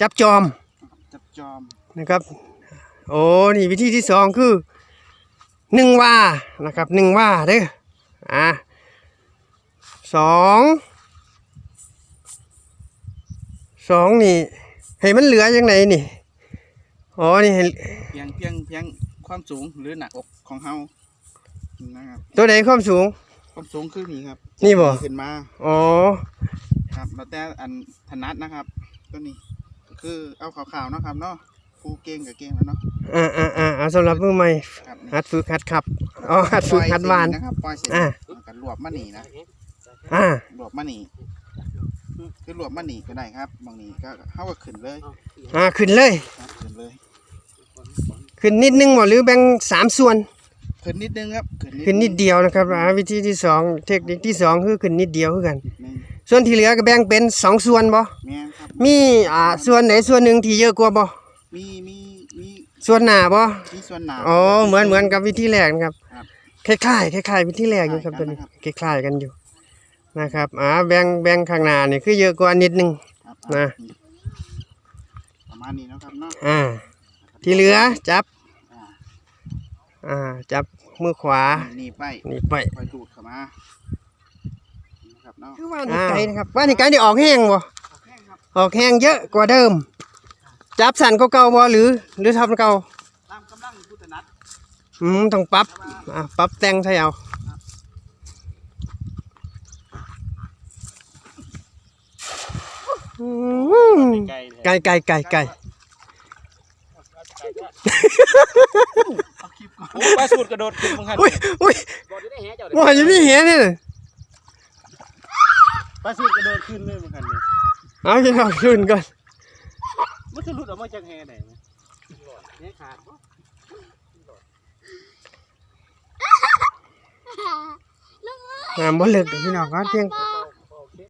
จับจอมจับจอมนะครับ โอ้นี่วิธีที่สองคือหนึ่งว่านะครับหนึ่งว่าเด้ออะสองสองนี่ให้มันเหลือยังไงนี่อ๋อนี่ให้เพียงเพียงเพียงความสูงหรือหนักอกของเฮานะครับตัวไหนความสูง ความสูงคือนี่ครับนี่บ่ขึ้นมาอ๋อครับแล้วแต่อันถนัดนะครับก็นี่ คือเอาขาวๆเนาะครับเนาะผู้เก่งกับเก่งแล้วเนาะอ่าอ่าอ่าอ่าสำหรับมือใหม่ครับนี่หัดฝึกหัดขับอ๋อหัดฝึกหัดวาน ปล่อยเสร็จนะครับปล่อยเสร็จอ่าแล้วก็รวบมาหนีนะอ่ารวบมาหนีคือรวบมาหนีก็ได้ครับบางนี้ก็เข้าก็ขึ้นเลยอ่าขึ้นเลย ครับขึ้นเลยขึ้นนิดนึงบ่หรือแบ่งสามส่วน ขึ้นนิดนึงครับขึ้นนิดเดียวนะครับอ่าวิธีที่สองเทคนิคที่สองคือขึ้นนิดเดียวคือกันหนึ่ง ส่วนที่เหลือก็แบ่งเป็นสองส่วนบ่แม่นครับมีอ่าส่วนไหนส่วนหนึ่งที่เยอะกว่าบ่มีมีมีส่วนหน้าบ่มีส่วนหนา อ๋อเหมือนเหมือนกับวิธีแรกนะครับครับคล้ายๆคล้ายๆวิธีแรกอยู่ครับคตัล้าวยๆนี้ครับคล้ายๆกันอยู่นะครับอ่าแบ่งแบ่งข้างหน้านี่คือเยอะกว่านิดนึง ครับนะ ประมาณนี้เนาะครับเนาะอ่า ที่เหลือจับ อ่าอ่าจับมือขวานี่ไปนี่ไป คอยดูดเข้ามานะครับ เนาะคือว่านี่ไก่นะครับว่านี่ไก่นี่ออกแห้งบ่แห้งครับออกแห้งเยอะกว่าเดิม จับสั่นก็เก่าบ่หรือ หรือทำเก่าตามกำลังผู้ถนัดอืมต้องปรับอะปรับแต่งใช่เอาอืมไก่ไก่ไก่ไก่เอาคลิปก่อนโอ้ปลาสูตรกระโดดขึ้นบางคันอุ้ยอุ้ยบ่ได้แหเจ้าว่าอยู่นี่เห็นนี่น่ะ ปลาสูตรกระโดดขึ้นเลยบางคันนี่เอากินข้าวขึ้นก่อนมันจะหลุดออกมาจากแหไหนแหขาดบ่น้ำบ่เลิกเดี๋ยวพี่น้องก็เพียงป้า